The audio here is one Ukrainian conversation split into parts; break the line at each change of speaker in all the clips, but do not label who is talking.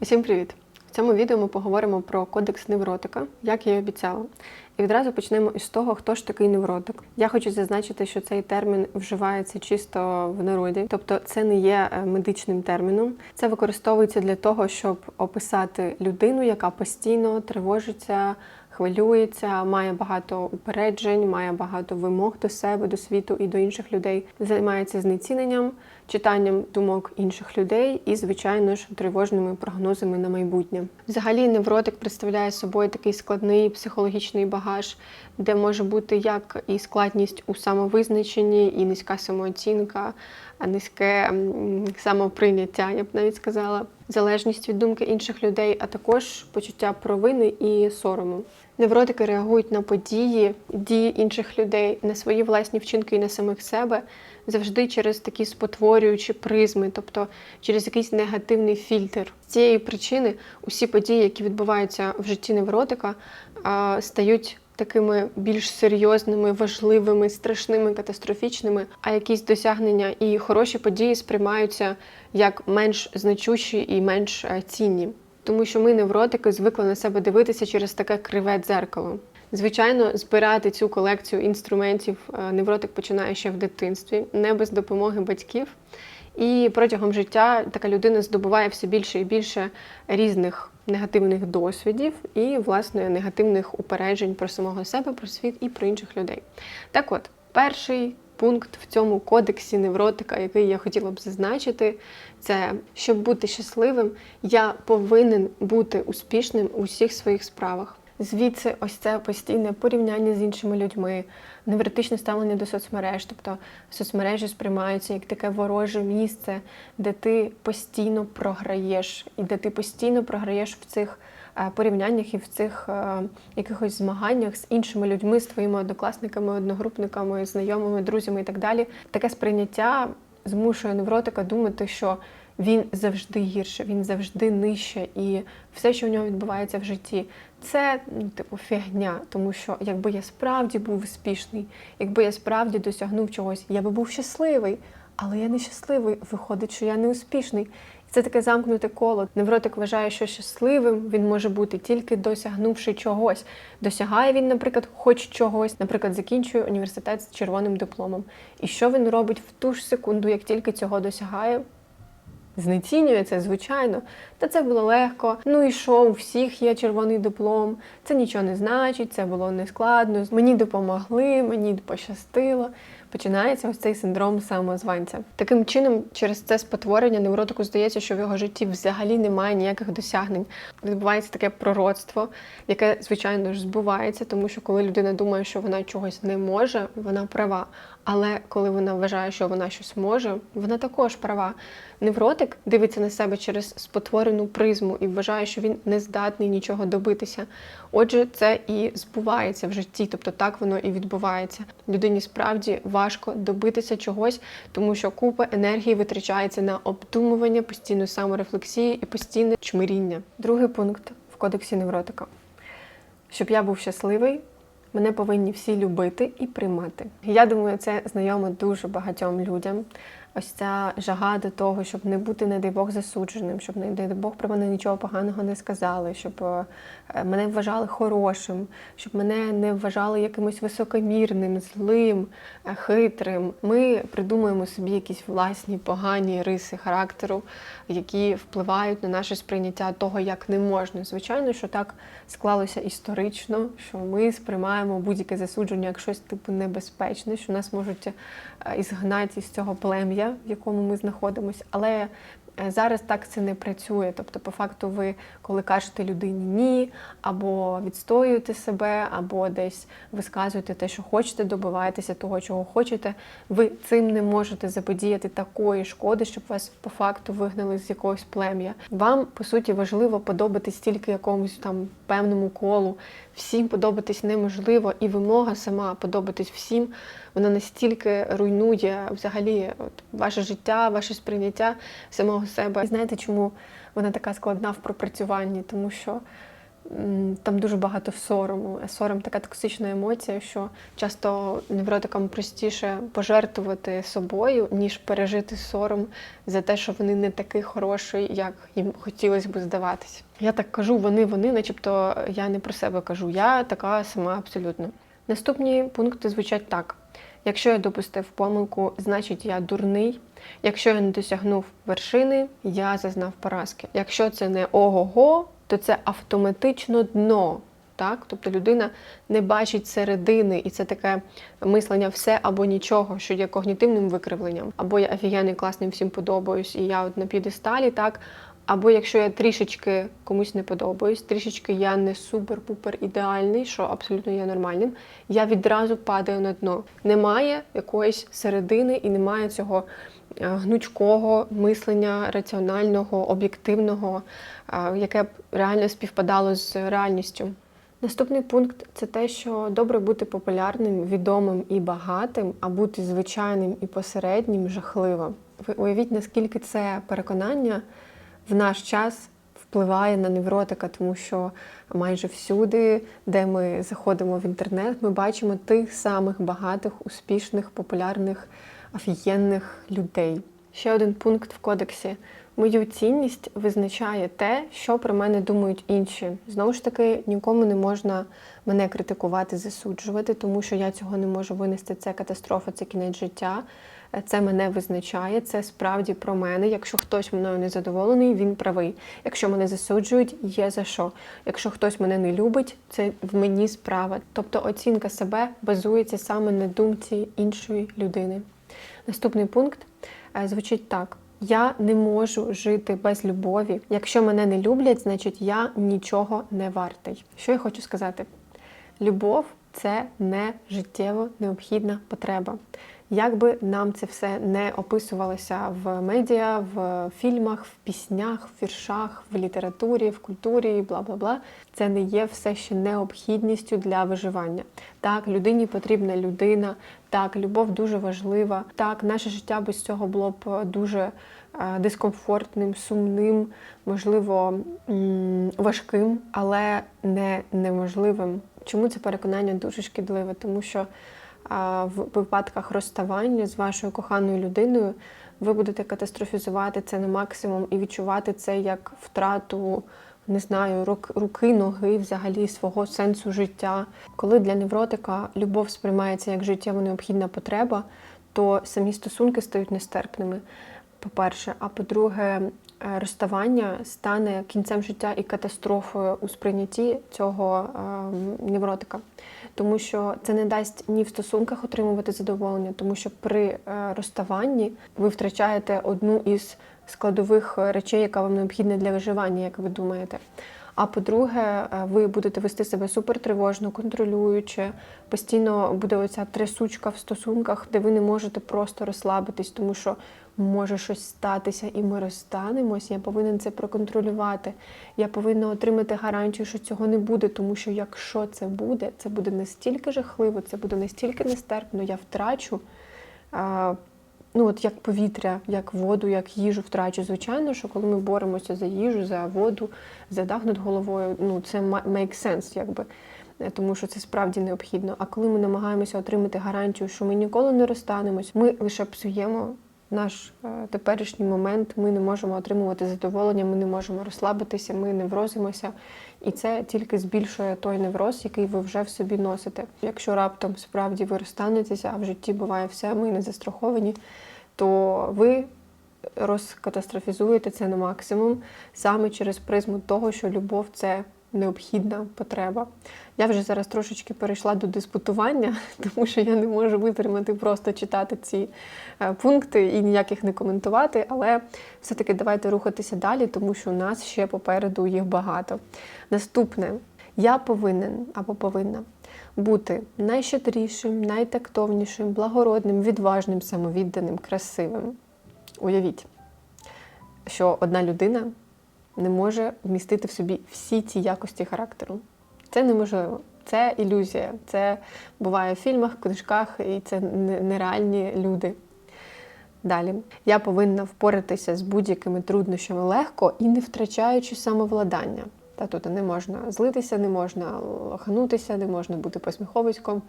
Всім привіт! В цьому відео ми поговоримо про кодекс невротика, як я і обіцяла. І відразу почнемо із того, хто ж такий невротик. Я хочу зазначити, що цей термін вживається чисто в народі, тобто це не є е, медичним терміном. Це використовується для того, щоб описати людину, яка постійно тривожиться. Хвилюється, має багато упереджень, має багато вимог до себе, до світу і до інших людей. Займається знеціненням, читанням думок інших людей і, звичайно ж, тривожними прогнозами на майбутнє. Взагалі, невротик представляє собою такий складний психологічний багаж, де може бути як і складність у самовизначенні, і низька самооцінка, а низьке самоприйняття, я б навіть сказала, залежність від думки інших людей, а також почуття провини і сорому. Невротики реагують на події, дії інших людей, на свої власні вчинки і на самих себе завжди через такі спотворюючі призми, тобто через якийсь негативний фільтр. З цієї причини усі події, які відбуваються в житті невротика, стають такими більш серйозними, важливими, страшними, катастрофічними, а якісь досягнення і хороші події сприймаються як менш значущі і менш е, цінні. Тому що ми, невротики, звикли на себе дивитися через таке криве дзеркало. Звичайно, збирати цю колекцію інструментів е, невротик починає ще в дитинстві, не без допомоги батьків. І протягом життя така людина здобуває все більше і більше різних негативних досвідів і, власне, негативних упереджень про самого себе, про світ і про інших людей. Так от, перший пункт в цьому кодексі невротика, який я хотіла б зазначити, це щоб бути щасливим, я повинен бути успішним у всіх своїх справах. Звідси ось це постійне порівняння з іншими людьми, невротичне ставлення до соцмереж. Тобто соцмережі сприймаються як таке вороже місце, де ти постійно програєш, і де ти постійно програєш в цих порівняннях і в цих е, якихось змаганнях з іншими людьми, з твоїми однокласниками, одногрупниками, знайомими, друзями і так далі. Таке сприйняття змушує невротика думати, що він завжди гірше, він завжди нижче, і все, що в нього відбувається в житті, це ну, типу фігня. Тому що якби я справді був успішний, якби я справді досягнув чогось, я би був щасливий, але я не щасливий. Виходить, що я не успішний. Це таке замкнуте коло. Невротик вважає, що щасливим він може бути тільки досягнувши чогось. Досягає він, наприклад, хоч чогось, наприклад, закінчує університет з червоним дипломом. І що він робить в ту ж секунду, як тільки цього досягає? Знецінює це, звичайно, та це було легко. Ну і що, у всіх є червоний диплом, це нічого не значить, це було нескладно. Мені допомогли, мені пощастило. Починається ось цей синдром самозванця. Таким чином, через це спотворення невротику здається, що в його житті взагалі немає ніяких досягнень. Відбувається таке пророцтво, яке, звичайно ж, збувається, тому що коли людина думає, що вона чогось не може, вона права. Але коли вона вважає, що вона щось може, вона також права. Невротик дивиться на себе через спотворену призму і вважає, що він не здатний нічого добитися. Отже, це і збувається в житті, тобто так воно і відбувається. Людині справді важко добитися чогось, тому що купа енергії витрачається на обдумування, постійну саморефлексії і постійне чмиріння. Другий пункт в кодексі невротика. Щоб я був щасливий, мене повинні всі любити і приймати. Я думаю, це знайомо дуже багатьом людям. Ось ця жага до того, щоб не бути, не дай Бог, засудженим, щоб не дай Бог про мене нічого поганого не сказали, щоб е, мене вважали хорошим, щоб мене не вважали якимось високомірним, злим, е, хитрим. Ми придумуємо собі якісь власні погані риси характеру, які впливають на наше сприйняття того, як не можна. Звичайно, що так склалося історично, що ми сприймаємо будь-яке засудження як щось типу небезпечне, що нас можуть е, ізгнати з цього плем'я, в якому ми знаходимося. Але е, зараз так це не працює. Тобто, по факту, ви, коли кажете людині ні, або відстоюєте себе, або десь висказуєте те, що хочете, добиваєтеся того, чого хочете, ви цим не можете заподіяти такої шкоди, щоб вас по факту вигнали з якогось плем'я. Вам, по суті, важливо подобатись тільки якомусь там певному колу. Всім подобатись неможливо, і вимога сама подобатись всім, вона настільки руйнує взагалі от, ваше життя, ваше сприйняття самого себе. І знаєте, чому вона така складна в пропрацюванні? Тому що там дуже багато сорому. Сором така токсична емоція, що часто невротикам простіше пожертвувати собою, ніж пережити сором за те, що вони не такий хороший, як їм хотілося б здаватись. Я так кажу, вони, вони, начебто я не про себе кажу, я така сама абсолютно. Наступні пункти звучать так: якщо я допустив помилку, значить я дурний. Якщо я не досягнув вершини, я зазнав поразки. Якщо це не ого-го, то це автоматично дно. Так? Тобто людина не бачить середини, і це таке мислення все або нічого, що є когнітивним викривленням, або я офігенний, класний, всім подобаюсь, і я от на підесталі, так. Або якщо я трішечки комусь не подобаюсь, трішечки я не супер-пупер ідеальний, що абсолютно є нормальним, я відразу падаю на дно. Немає якоїсь середини і немає цього е, гнучкого мислення раціонального, об'єктивного, е, яке б реально співпадало з реальністю. Наступний пункт це те, що добре бути популярним, відомим і багатим, а бути звичайним і посереднім жахливо. Ви уявіть, наскільки це переконання в наш час впливає на невротика, тому що майже всюди, де ми заходимо в інтернет, ми бачимо тих самих багатих, успішних, популярних, офігенних людей. Ще один пункт в кодексі. Мою цінність визначає те, що про мене думають інші. Знову ж таки, нікому не можна мене критикувати, засуджувати, тому що я цього не можу винести. Це катастрофа, це кінець життя. Це мене визначає, це справді про мене. Якщо хтось мною не задоволений, він правий. Якщо мене засуджують, є за що. Якщо хтось мене не любить, це в мені справа. Тобто оцінка себе базується саме на думці іншої людини. Наступний пункт е, звучить так. Я не можу жити без любові. Якщо мене не люблять, значить я нічого не вартий. Що я хочу сказати? Любов це не життєво необхідна потреба. Як би нам це все не описувалося в медіа, в фільмах, в піснях, в віршах, в літературі, в культурі, бла бла бла, це не є все ще необхідністю для виживання. Так, людині потрібна людина, так, любов дуже важлива. Так, наше життя без цього було б дуже е, дискомфортним, сумним, можливо, важким, але не неможливим. Чому це переконання дуже шкідливе? Тому що в випадках розставання з вашою коханою людиною ви будете катастрофізувати це на максимум і відчувати це як втрату. Не знаю, рук, руки, ноги, взагалі свого сенсу життя. Коли для невротика любов сприймається як життєво необхідна потреба, то самі стосунки стають нестерпними. По-перше, а по-друге, е, розставання стане кінцем життя і катастрофою у сприйнятті цього е, невротика, тому що це не дасть ні в стосунках отримувати задоволення, тому що при е, розставанні ви втрачаєте одну із складових речей, яка вам необхідна для виживання, як ви думаєте. А по-друге, е, ви будете вести себе супертривожно, контролююче. Постійно буде оця трясучка в стосунках, де ви не можете просто розслабитись, тому що може щось статися, і ми розстанемось. Я повинен це проконтролювати. Я повинна отримати гарантію, що цього не буде, тому що якщо це буде, це буде настільки жахливо, це буде настільки нестерпно, я втрачу. а, Ну, от як повітря, як воду, як їжу втрачу. Звичайно, що коли ми боремося за їжу, за воду, за дах над головою, ну це make sense, якби. Тому що це справді необхідно. А коли ми намагаємося отримати гарантію, що ми ніколи не розстанемось, ми лише псуємо наш е, теперішній момент. Ми не можемо отримувати задоволення, ми не можемо розслабитися, ми неврозимося. І це тільки збільшує той невроз, який ви вже в собі носите. Якщо раптом справді ви розстанетеся, а в житті буває все, ми не застраховані, то ви розкатастрофізуєте це на максимум саме через призму того, що любов це необхідна потреба. Я вже зараз трошечки перейшла до диспутування, тому що я не можу витримати просто читати ці е, пункти і ніяких не коментувати. Але все-таки давайте рухатися далі, тому що у нас ще попереду їх багато. Наступне, я повинен або повинна бути найщедрішим, найтактовнішим, благородним, відважним, самовідданим, красивим. Уявіть, що одна людина не може вмістити в собі всі ці якості характеру. Це неможливо. Це ілюзія. Це буває в фільмах, книжках, і це нереальні люди. Далі я повинна впоратися з будь-якими труднощами легко і не втрачаючи самовладання. Та тут не можна злитися, не можна лоханутися, не можна бути посміховиськом,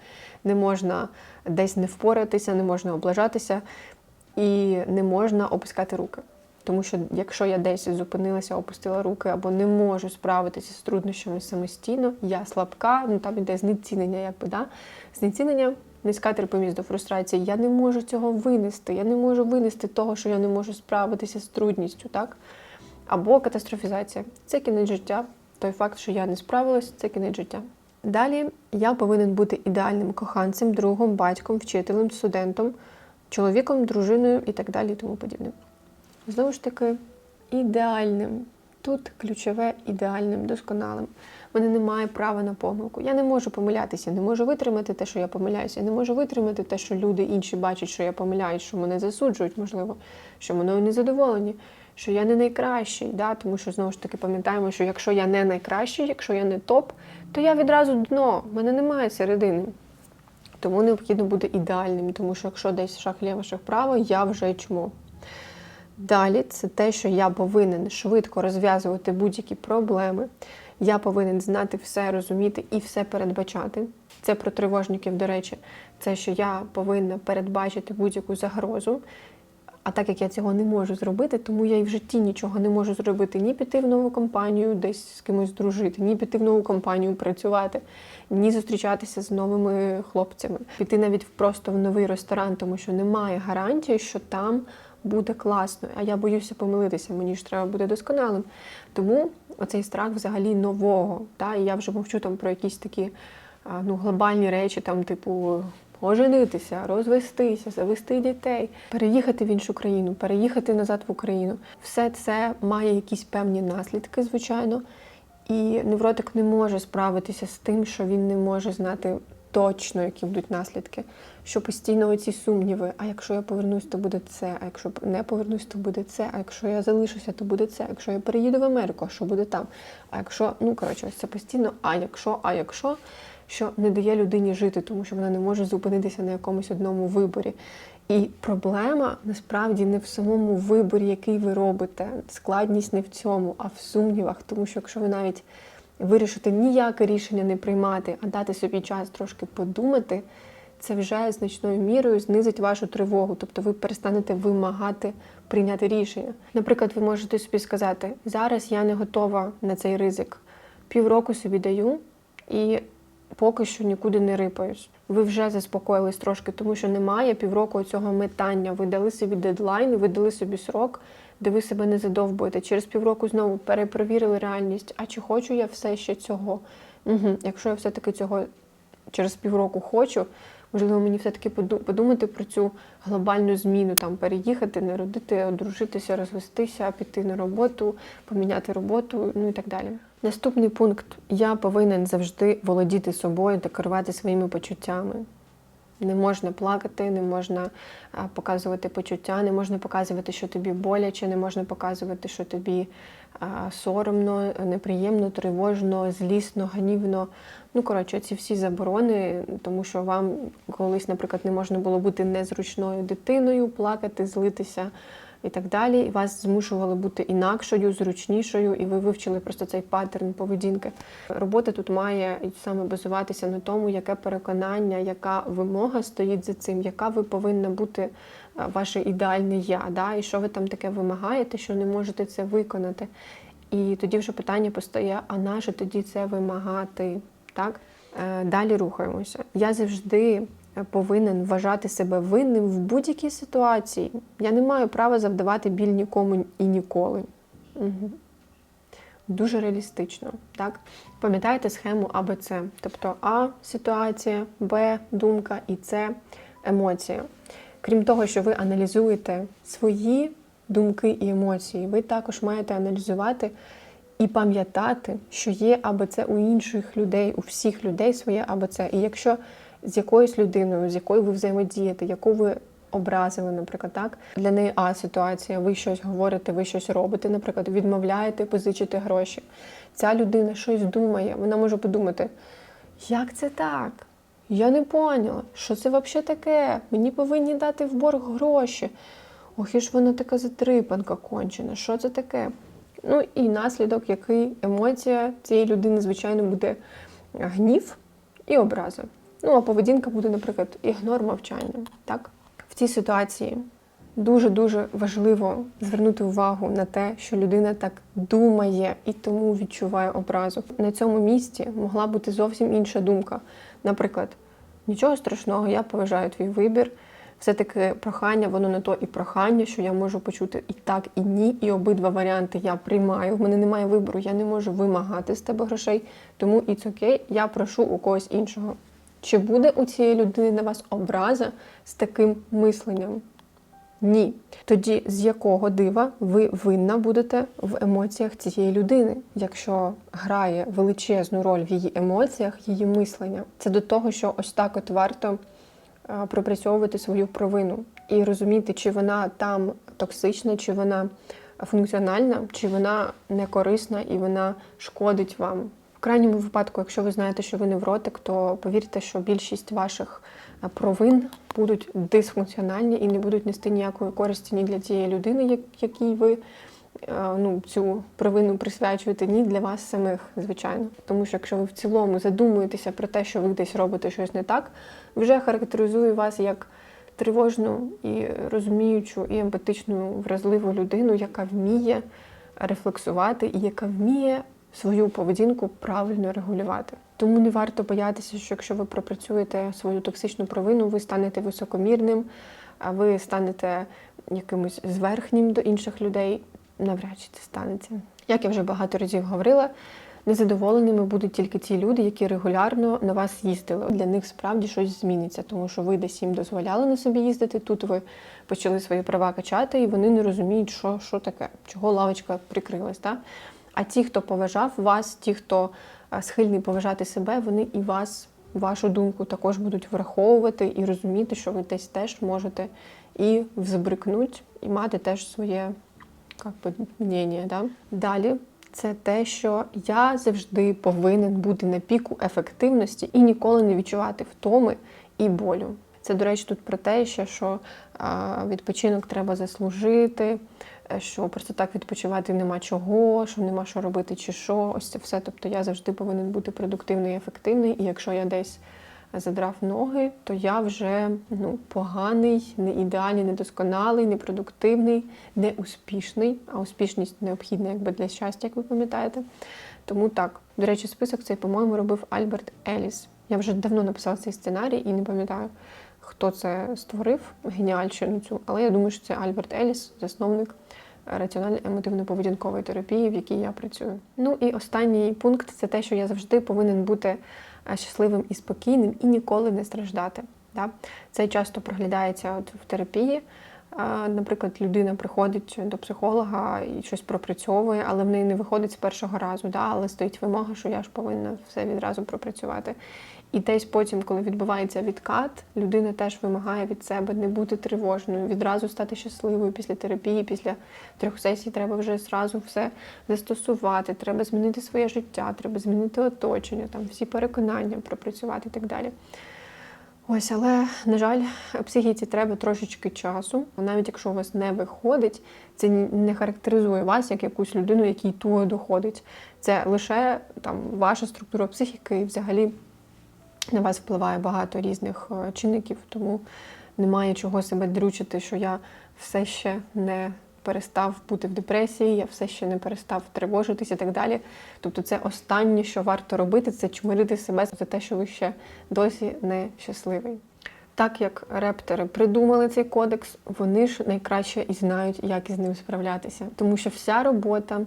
не можна десь не впоратися, не можна облажатися і не можна опускати руки. Тому що якщо я десь зупинилася, опустила руки або не можу справитися з труднощами самостійно, я слабка, ну там іде знецінення, якби да? знецінення, низька терпимість до фрустрації. Я не можу цього винести. Я не можу винести того, що я не можу справитися з трудністю, так? Або катастрофізація. Це кінець життя. Той факт, що я не справилась, це кінець життя. Далі я повинен бути ідеальним коханцем, другом, батьком, вчителем, студентом, чоловіком, дружиною і так далі, і тому подібне. Знову ж таки, ідеальним. Тут ключове ідеальним, досконалим. У мене немає права на помилку. Я не можу помилятися, не можу витримати те, що я помиляюся. Я не можу витримати те, що люди інші бачать, що я помиляюсь, що мене засуджують, можливо, що мною не задоволені, що я не найкращий. Да? Тому що знову ж таки пам'ятаємо, що якщо я не найкращий, якщо я не топ, то я відразу дно. В мене немає середини. Тому необхідно бути ідеальним, тому що якщо десь шаг ліво, шаг право, я вже чмо. Далі це те, що я повинен швидко розв'язувати будь-які проблеми. Я повинен знати все, розуміти і все передбачати. Це про тривожників, до речі, це що я повинна передбачити будь-яку загрозу. А так як я цього не можу зробити, тому я і в житті нічого не можу зробити. Ні піти в нову компанію, десь з кимось дружити, ні піти в нову компанію працювати, ні зустрічатися з новими хлопцями, піти навіть просто в новий ресторан, тому що немає гарантії, що там буде класно. А я боюся помилитися, мені ж треба бути досконалим. Тому оцей страх взагалі нового. Та? І я вже мовчу там про якісь такі ну, глобальні речі, там, типу, оженитися, розвестися, завести дітей, переїхати в іншу країну, переїхати назад в Україну. Все це має якісь певні наслідки, звичайно. І невротик не може справитися з тим, що він не може знати точно, які будуть наслідки. Що постійно оці сумніви. А якщо я повернусь, то буде це. А якщо не повернусь, то буде це. А якщо я залишуся, то буде це. А якщо я переїду в Америку, а що буде там? А якщо, ну коротше, ось це постійно, а якщо, а якщо, що не дає людині жити, тому що вона не може зупинитися на якомусь одному виборі. І проблема насправді не в самому виборі, який ви робите. Складність не в цьому, а в сумнівах. Тому що якщо ви навіть вирішите ніяке рішення не приймати, а дати собі час трошки подумати, це вже значною мірою знизить вашу тривогу. Тобто ви перестанете вимагати прийняти рішення. Наприклад, ви можете собі сказати: зараз я не готова на цей ризик. Півроку собі даю і поки що нікуди не рипаюсь. Ви вже заспокоїлись трошки, тому що немає півроку цього метання. Ви дали собі дедлайн, ви дали собі срок, де ви себе не задовбуєте. Через півроку знову перепровірили реальність. А чи хочу я все ще цього? Угу. Якщо я все-таки цього через півроку хочу, можливо, мені все-таки подумати про цю глобальну зміну, там переїхати, народити, одружитися, розвестися, піти на роботу, поміняти роботу, ну і так далі. Наступний пункт: я повинен завжди володіти собою та керувати своїми почуттями. Не можна плакати, не можна показувати почуття, не можна показувати, що тобі боляче, не можна показувати, що тобі соромно, неприємно, тривожно, злісно, гнівно. Ну, коротше, ці всі заборони, тому що вам колись, наприклад, не можна було бути незручною дитиною, плакати, злитися і так далі. І вас змушували бути інакшою, зручнішою, і ви вивчили просто цей паттерн поведінки. Робота тут має саме базуватися на тому, яке переконання, яка вимога стоїть за цим, яка ви повинна бути е, ваше ідеальне я, да? і що ви там таке вимагаєте, що не можете це виконати. І тоді вже питання постає: а на що тоді це вимагати? Так? Е, Далі рухаємося. Я завжди повинен вважати себе винним в будь-якій ситуації. Я не маю права завдавати біль нікому і ніколи. Угу. Дуже реалістично, так? Пам'ятаєте схему АБЦ? Тобто А ситуація, Б думка і С емоція. Крім того, що ви аналізуєте свої думки і емоції, ви також маєте аналізувати і пам'ятати, що є АБЦ у інших людей, у всіх людей своє АБЦ. І якщо з якоюсь людиною, з якою ви взаємодієте, яку ви образили, наприклад, так для неї А ситуація, ви щось говорите, ви щось робите, наприклад, відмовляєте позичити гроші. Ця людина щось думає, вона може подумати, як це так? Я не поняла, що це взагалі таке? Мені повинні дати в борг гроші. Ох, і ж вона така затрипанка кончена. Що це таке? Ну і наслідок, який емоція цієї людини, звичайно, буде гнів і образа. Ну, а поведінка буде, наприклад, ігнор мовчання. Так? В цій ситуації дуже-дуже важливо звернути увагу на те, що людина так думає і тому відчуває образу. На цьому місці могла бути зовсім інша думка. Наприклад, нічого страшного, я поважаю твій вибір. Все-таки прохання, воно не то і прохання, що я можу почути і так, і ні, і обидва варіанти я приймаю. В мене немає вибору, я не можу вимагати з тебе грошей, тому it's окей, я прошу у когось іншого. Чи буде у цієї людини на вас образа з таким мисленням? Ні. Тоді з якого дива ви винна будете в емоціях цієї людини, якщо грає величезну роль в її емоціях, її мислення? Це до того, що ось так от варто пропрацьовувати свою провину і розуміти, чи вона там токсична, чи вона функціональна, чи вона не корисна і вона шкодить вам. В крайньому випадку, якщо ви знаєте, що ви невротик, то повірте, що більшість ваших е, провин будуть дисфункціональні і не будуть нести ніякої користі ні для тієї людини, якій ви е, ну, цю провину присвячуєте, ні для вас самих, звичайно. Тому що якщо ви в цілому задумуєтеся про те, що ви десь робите щось не так, вже характеризує вас як тривожну і розуміючу, і емпатичну, вразливу людину, яка вміє рефлексувати і яка вміє свою поведінку правильно регулювати. Тому не варто боятися, що якщо ви пропрацюєте свою токсичну провину, ви станете високомірним, а ви станете якимось зверхнім до інших людей. Навряд чи це станеться. Як я вже багато разів говорила, незадоволеними будуть тільки ті люди, які регулярно на вас їздили. Для них справді щось зміниться, тому що ви десь їм дозволяли на собі їздити. Тут ви почали свої права качати, і вони не розуміють, що, що таке, чого лавочка прикрилась. Так? А ті, хто поважав вас, ті, хто е, схильний поважати себе, вони і вас, вашу думку також будуть враховувати і розуміти, що ви десь теж можете і взбрикнуть, і мати теж своє як би, мнення. Да? Далі це те, що я завжди повинен бути на піку ефективності і ніколи не відчувати втоми і болю. Це, до речі, тут про те, що відпочинок треба заслужити, е, що просто так відпочивати нема чого, що нема що робити чи що. Ось це все. Тобто я завжди повинен бути продуктивний і ефективний. І якщо я десь задрав ноги, то я вже ну, поганий, не ідеальний, недосконалий, непродуктивний, не успішний. А успішність необхідна якби для щастя, як ви пам'ятаєте. Тому так, до речі, список цей, по-моєму, робив Альберт Еліс. Я вже давно написала цей сценарій і не пам'ятаю, хто це створив, геніальщину цю, але я думаю, що це Альберт Еліс, засновник раціонально-емотивно-поведінкової терапії, в якій я працюю. Ну і останній пункт це те, що я завжди повинен бути е, щасливим і спокійним і ніколи не страждати. Да? Це часто проглядається от в терапії. Е, Наприклад, людина приходить до психолога і щось пропрацьовує, але в неї не виходить з першого разу, да? але стоїть вимога, що я ж повинна все відразу пропрацювати. І десь потім, коли відбувається відкат, людина теж вимагає від себе не бути тривожною, відразу стати щасливою після терапії, після трьох сесій треба вже зразу все застосувати, треба змінити своє життя, треба змінити оточення, там всі переконання пропрацювати і так далі. Ось, але, на жаль, психіці треба трошечки часу. Навіть якщо у вас не виходить, це не характеризує вас як якусь людину, якій туго доходить. Це лише там ваша структура психіки і взагалі на вас впливає багато різних е, чинників, тому немає чого себе дрючити, що я все ще не перестав бути в депресії, я все ще не перестав тривожитись і так далі. Тобто, це останнє, що варто робити, це чмирити себе за те, що ви ще досі не щасливий. Так як рептери придумали цей кодекс, вони ж найкраще і знають, як із ним справлятися. Тому що вся робота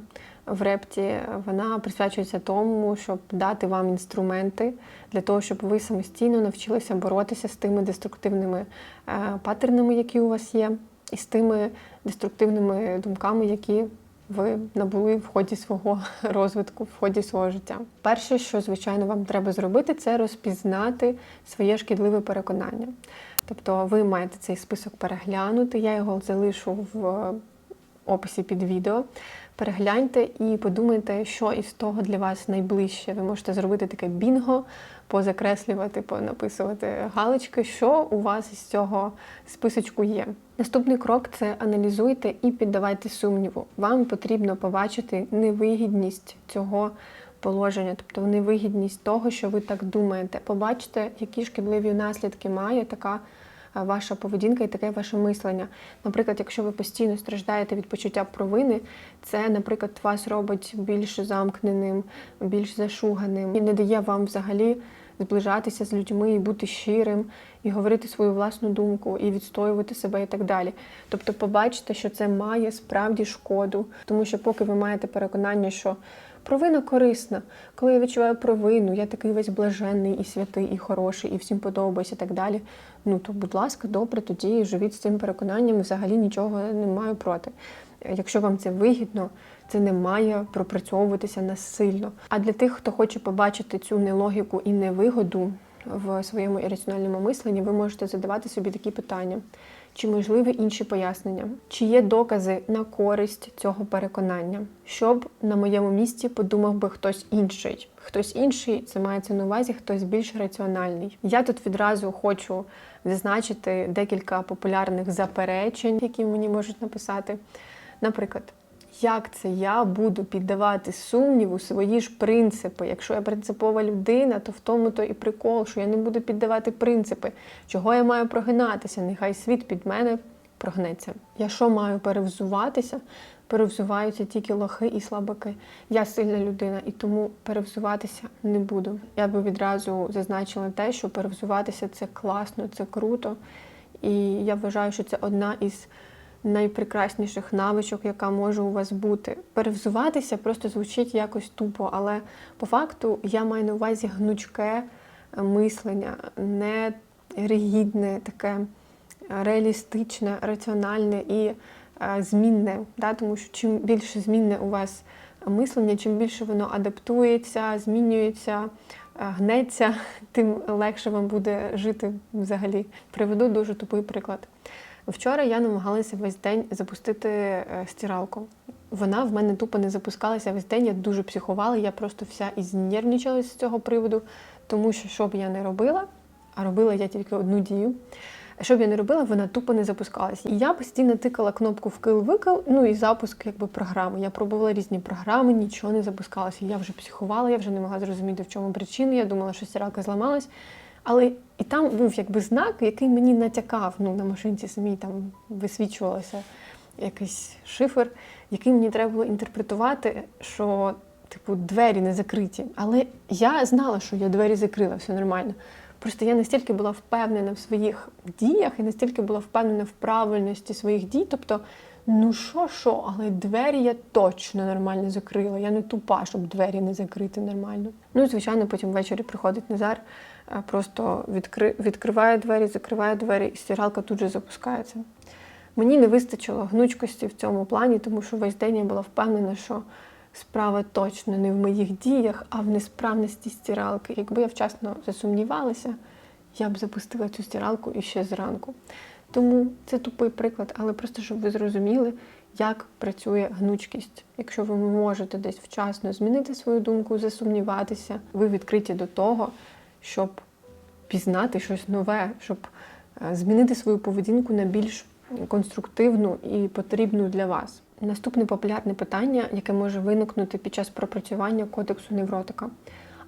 в репті вона присвячується тому, щоб дати вам інструменти для того, щоб ви самостійно навчилися боротися з тими деструктивними е, паттернами, які у вас є, і з тими деструктивними думками, які ви набули в ході свого розвитку, в ході свого життя. Перше, що звичайно вам треба зробити, це розпізнати своє шкідливе переконання. Тобто ви маєте цей список переглянути, я його залишу в описі під відео. Перегляньте і подумайте, що із того для вас найближче. Ви можете зробити таке бінго, позакреслювати, понаписувати галочки, що у вас із цього списочку є. Наступний крок це аналізуйте і піддавайте сумніву. Вам потрібно побачити невигідність цього положення, тобто невигідність того, що ви так думаєте. Побачите, які шкідливі наслідки має така ваша поведінка і таке ваше мислення. Наприклад, якщо ви постійно страждаєте від почуття провини, це, наприклад, вас робить більш замкненим, більш зашуганим і не дає вам взагалі зближатися з людьми і бути щирим, і говорити свою власну думку, і відстоювати себе і так далі. Тобто, побачите, що це має справді шкоду, тому що поки ви маєте переконання, що провина корисна, коли я відчуваю провину, я такий весь блаженний і святий, і хороший, і всім подобається і так далі. Ну то, будь ласка, добре, тоді живіть з цим переконанням, взагалі нічого не маю проти. Якщо вам це вигідно, це не має пропрацьовуватися насильно. А для тих, хто хоче побачити цю нелогіку і невигоду в своєму ірраціональному мисленні, ви можете задавати собі такі питання. Чи можливі інші пояснення? Чи є докази на користь цього переконання? Щоб на моєму місці подумав би хтось інший. Хтось інший, це мається на увазі, хтось більш раціональний. Я тут відразу хочу зазначити декілька популярних заперечень, які мені можуть написати. Наприклад, як це я буду піддавати сумніву свої ж принципи? Якщо я принципова людина, то в тому то і прикол, що я не буду піддавати принципи. Чого я маю прогинатися? Нехай світ під мене прогнеться. Я що маю перевзуватися? Перевзуваються тільки лохи і слабаки. Я сильна людина і тому перевзуватися не буду. Я би відразу зазначила те, що перевзуватися це класно, це круто. І я вважаю, що це одна із найпрекрасніших навичок, яка може у вас бути. Перевзуватися просто звучить якось тупо, але по факту я маю на увазі гнучке мислення, не ригідне, таке реалістичне, раціональне і е, змінне. Да? Тому що чим більше змінне у вас мислення, чим більше воно адаптується, змінюється. е, Гнеться, тим легше вам буде жити взагалі. Приведу дуже тупий приклад. Вчора я намагалася весь день запустити е, стиралку. Вона в мене тупо не запускалася весь день. Я дуже психувала, я просто вся і знервничалася з цього приводу, тому що що б я не робила, а робила я тільки одну дію. Що б я не робила, вона тупо не запускалася. І я постійно тикала кнопку вкил-викил, ну і запуск якби програми. Я пробувала різні програми, нічого не запускалося. Я вже психувала, я вже не могла зрозуміти, в чому причина. Я думала, що стиралка зламалась. Але і там був якби знак, який мені натякав. Ну, на машинці самій там висвічувалося якийсь шифр, який мені треба було інтерпретувати, що типу двері не закриті. Але я знала, що я двері закрила, все нормально. Просто я настільки була впевнена в своїх діях і настільки була впевнена в правильності своїх дій. Тобто, ну що, що, але двері я точно нормально закрила. Я не тупа, щоб двері не закрити нормально. Ну і звичайно, потім ввечері приходить Назар, просто відкри... відкриває двері, закриває двері, і стиралка тут же запускається. Мені не вистачило гнучкості в цьому плані, тому що весь день я була впевнена, що справа точно не в моїх діях, а в несправності стиралки. Якби я вчасно засумнівалася, я б запустила цю стиралку іще зранку. Тому це тупий приклад, але просто щоб ви зрозуміли, як працює гнучкість. Якщо ви можете десь вчасно змінити свою думку, засумніватися, ви відкриті до того, щоб пізнати щось нове, щоб е, змінити свою поведінку на більш конструктивну і потрібну для вас. Наступне популярне питання, яке може виникнути під час пропрацювання кодексу невротика.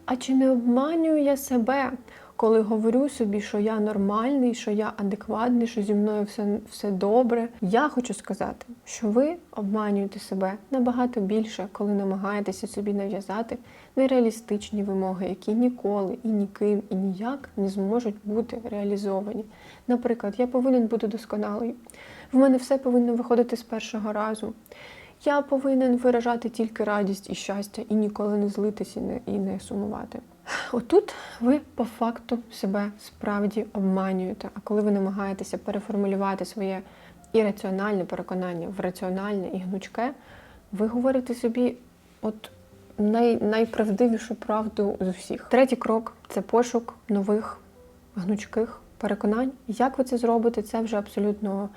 А чи не обманюю я себе, коли говорю собі, що я нормальний, що я адекватний, що зі мною все, все добре? Я хочу сказати, що ви обманюєте себе набагато більше, коли намагаєтеся собі нав'язати нереалістичні вимоги, які ніколи і ніким і ніяк не зможуть бути реалізовані. Наприклад, я повинен бути досконалий. В мене все повинно виходити з першого разу. Я повинен виражати тільки радість і щастя, і ніколи не злитися і не, сумувати. Отут ви по факту себе справді обманюєте. А коли ви намагаєтеся переформулювати своє ірраціональне переконання в раціональне і гнучке, ви говорите собі, от най, найправдивішу правду з усіх. Третій крок це пошук нових гнучких переконань. Як ви це зробите, це вже абсолютно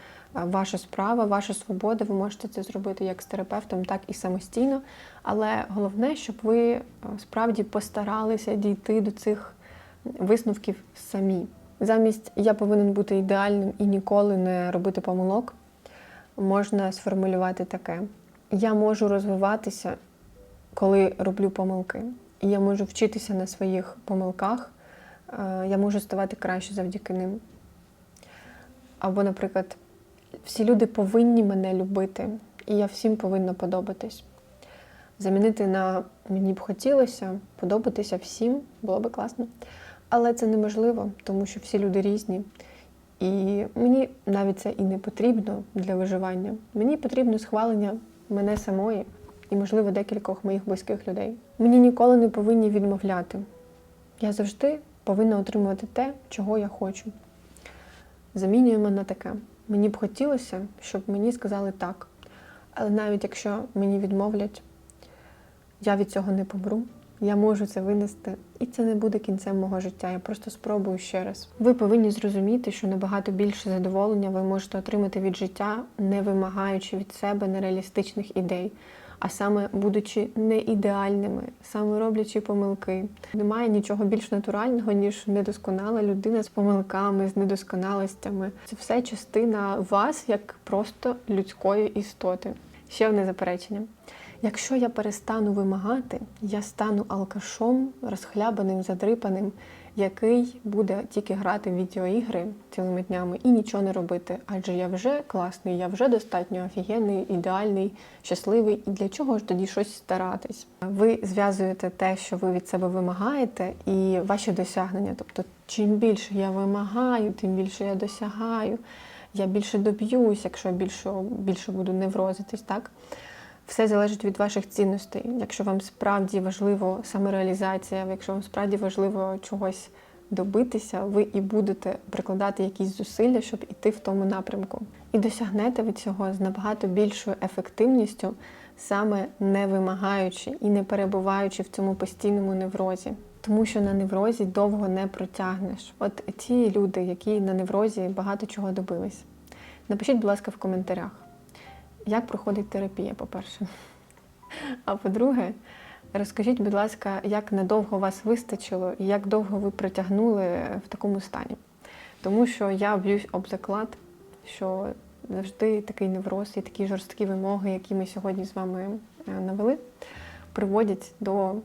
ваша справа, ваша свобода. Ви можете це зробити як з терапевтом, так і самостійно. Але головне, щоб ви е, справді постаралися дійти до цих висновків самі. Замість я повинен бути ідеальним і ніколи не робити помилок, можна сформулювати таке: я можу розвиватися, коли роблю помилки. І я можу вчитися на своїх помилках, е, я можу ставати краще завдяки ним. Або, наприклад, всі люди повинні мене любити, і я всім повинна подобатись. Замінити на мені б хотілося подобатися всім, було би класно. Але це неможливо, тому що всі люди різні. І мені навіть це і не потрібно для виживання. Мені потрібно схвалення мене самої і, можливо, декількох моїх близьких людей. Мені ніколи не повинні відмовляти. Я завжди повинна отримувати те, чого я хочу. Замінюємо на таке. Мені б хотілося, щоб мені сказали так. Але навіть якщо мені відмовлять, я від цього не помру. Я можу це винести, і це не буде кінцем мого життя. Я просто спробую ще раз. Ви повинні зрозуміти, що набагато більше задоволення ви можете отримати від життя, не вимагаючи від себе нереалістичних ідей, а саме будучи не ідеальними, саме роблячи помилки. Немає нічого більш натурального, ніж недосконала людина з помилками, з недосконалостями. Це все частина вас як просто людської істоти. Ще одне заперечення. Якщо я перестану вимагати, я стану алкашом, розхлябаним, задрипаним, який буде тільки грати в відеоігри цілими днями і нічого не робити. Адже я вже класний, я вже достатньо офігенний, ідеальний, щасливий. І для чого ж тоді щось старатись? Ви зв'язуєте те, що ви від себе вимагаєте, і ваші досягнення. Тобто, чим більше я вимагаю, тим більше я досягаю. Я більше доб'юсь, якщо більше, більше буду неврозитись, так? Все залежить від ваших цінностей. Якщо вам справді важливо самореалізація, якщо вам справді важливо чогось добитися, ви і будете прикладати якісь зусилля, щоб іти в тому напрямку. І досягнете ви цього з набагато більшою ефективністю, саме не вимагаючи і не перебуваючи в цьому постійному неврозі. Тому що на неврозі довго не протягнеш. От ті люди, які на неврозі багато чого добились. Напишіть, будь ласка, в коментарях як проходить терапія, по-перше. А по-друге, розкажіть, будь ласка, як надовго вас вистачило і як довго ви притягнули в такому стані. Тому що я б'юсь об заклад, що завжди такий невроз і такі жорсткі вимоги, які ми сьогодні з вами е, навели, приводять до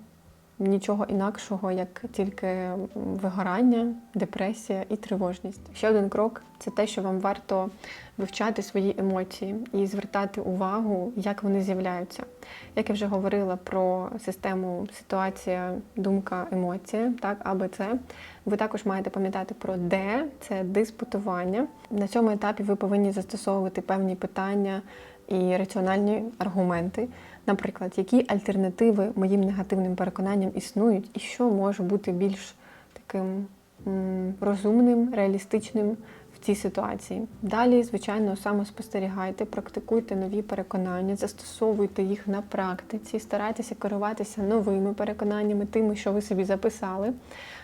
нічого інакшого, як тільки вигорання, депресія і тривожність. Ще один крок це те, що вам варто вивчати свої емоції і звертати увагу, як вони з'являються. Як я вже говорила про систему ситуація, думка, емоція, так, АБЦ, ви також маєте пам'ятати про Д, це диспутування. На цьому етапі ви повинні застосовувати певні питання і раціональні аргументи. Наприклад, які альтернативи моїм негативним переконанням існують, і що може бути більш таким розумним, реалістичним в цій ситуації. Далі, звичайно, самоспостерігайте, практикуйте нові переконання, застосовуйте їх на практиці, старайтеся керуватися новими переконаннями, тими, що ви собі записали,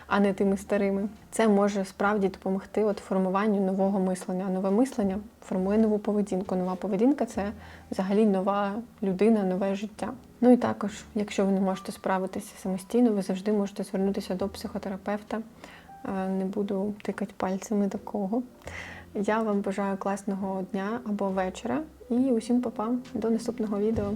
а не тими старими. Це може справді допомогти от формуванню нового мислення. Нове мислення формує нову поведінку. Нова поведінка це взагалі нова людина, нове життя. Ну і також, якщо ви не можете справитися самостійно, ви завжди можете звернутися до психотерапевта. Е, Не буду тикати пальцями до кого. Я вам бажаю класного дня або вечора і усім папа до наступного відео.